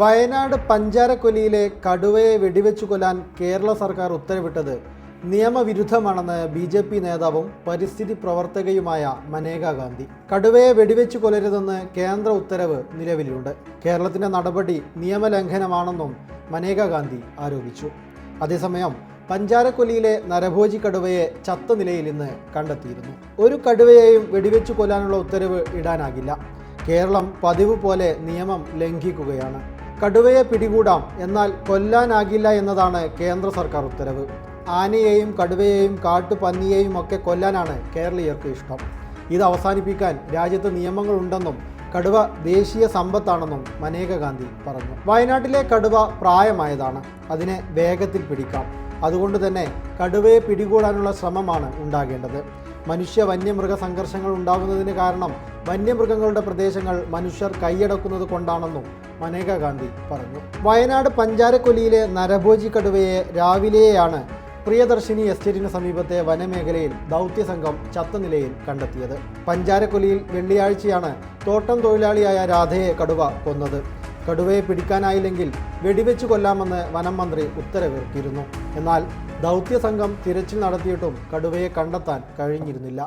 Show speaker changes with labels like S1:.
S1: വയനാട് പഞ്ചാരക്കൊലിയിലെ കടുവയെ വെടിവെച്ചു കൊല്ലാൻ കേരള സർക്കാർ ഉത്തരവിട്ടത് നിയമവിരുദ്ധമാണെന്ന് ബി ജെ പി നേതാവും പരിസ്ഥിതി പ്രവർത്തകയുമായ മനേക ഗാന്ധി. കടുവയെ വെടിവെച്ചു കൊല്ലരുതെന്ന് കേന്ദ്ര ഉത്തരവ് നിലവിലുണ്ട്. കേരളത്തിന്റെ നടപടി നിയമലംഘനമാണെന്നും മനേക ഗാന്ധി ആരോപിച്ചു. അതേസമയം പഞ്ചാരക്കൊല്ലിയിലെ നരഭോജി കടുവയെ ചത്ത നിലയിൽ ഇന്ന് കണ്ടെത്തിയിരുന്നു. ഒരു കടുവയെയും വെടിവെച്ചു കൊല്ലാനുള്ള ഉത്തരവ് ഇടാനാകില്ല. കേരളം പതിവ് പോലെ നിയമം ലംഘിക്കുകയാണ്. കടുവയെ പിടികൂടാം എന്നാൽ കൊല്ലാനാകില്ല എന്നതാണ് കേന്ദ്ര സർക്കാർ ഉത്തരവ്. ആനയെയും കടുവയെയും കാട്ടുപന്നിയെയും ഒക്കെ കൊല്ലാനാണ് കേരളീയർക്ക് ഇഷ്ടം. ഇത് അവസാനിപ്പിക്കാൻ രാജ്യത്ത് നിയമങ്ങളുണ്ടെന്നും കടുവ ദേശീയ സമ്പത്താണെന്നും മനേക ഗാന്ധി പറഞ്ഞു. വയനാട്ടിലെ കടുവ പ്രായമായതാണ്. അതിനെ വേഗത്തിൽ പിടിക്കാം. അതുകൊണ്ട് തന്നെ കടുവയെ പിടികൂടാനുള്ള ശ്രമമാണ് ഉണ്ടാകേണ്ടത്. മനുഷ്യ വന്യമൃഗ സംഘർഷങ്ങൾ ഉണ്ടാകുന്നതിന് കാരണം വന്യമൃഗങ്ങളുടെ പ്രദേശങ്ങൾ മനുഷ്യർ കൈയടക്കുന്നത് കൊണ്ടാണെന്നും മനേക ഗാന്ധി പറഞ്ഞു. വയനാട് പഞ്ചാരക്കൊല്ലിയിലെ നരഭോജി കടുവയെ രാവിലെയാണ് പ്രിയദർശിനി എസ്റ്റേറ്റിന് സമീപത്തെ വനമേഖലയിൽ ദൗത്യസംഘം ചത്ത നിലയിൽ കണ്ടെത്തിയത്. പഞ്ചാരക്കൊലിയിൽ വെള്ളിയാഴ്ചയാണ് തോട്ടം തൊഴിലാളിയായ രാധയെ കടുവ കൊന്നത്. കടുവയെ പിടിക്കാനായില്ലെങ്കിൽ വെടിവെച്ച് കൊല്ലാമെന്ന് വനം മന്ത്രി ഉത്തരവിറക്കിയിരുന്നു. എന്നാൽ ദൗത്യസംഘം തിരച്ചിൽ നടത്തിയിട്ടും കടുവയെ കണ്ടെത്താൻ കഴിഞ്ഞിരുന്നില്ല.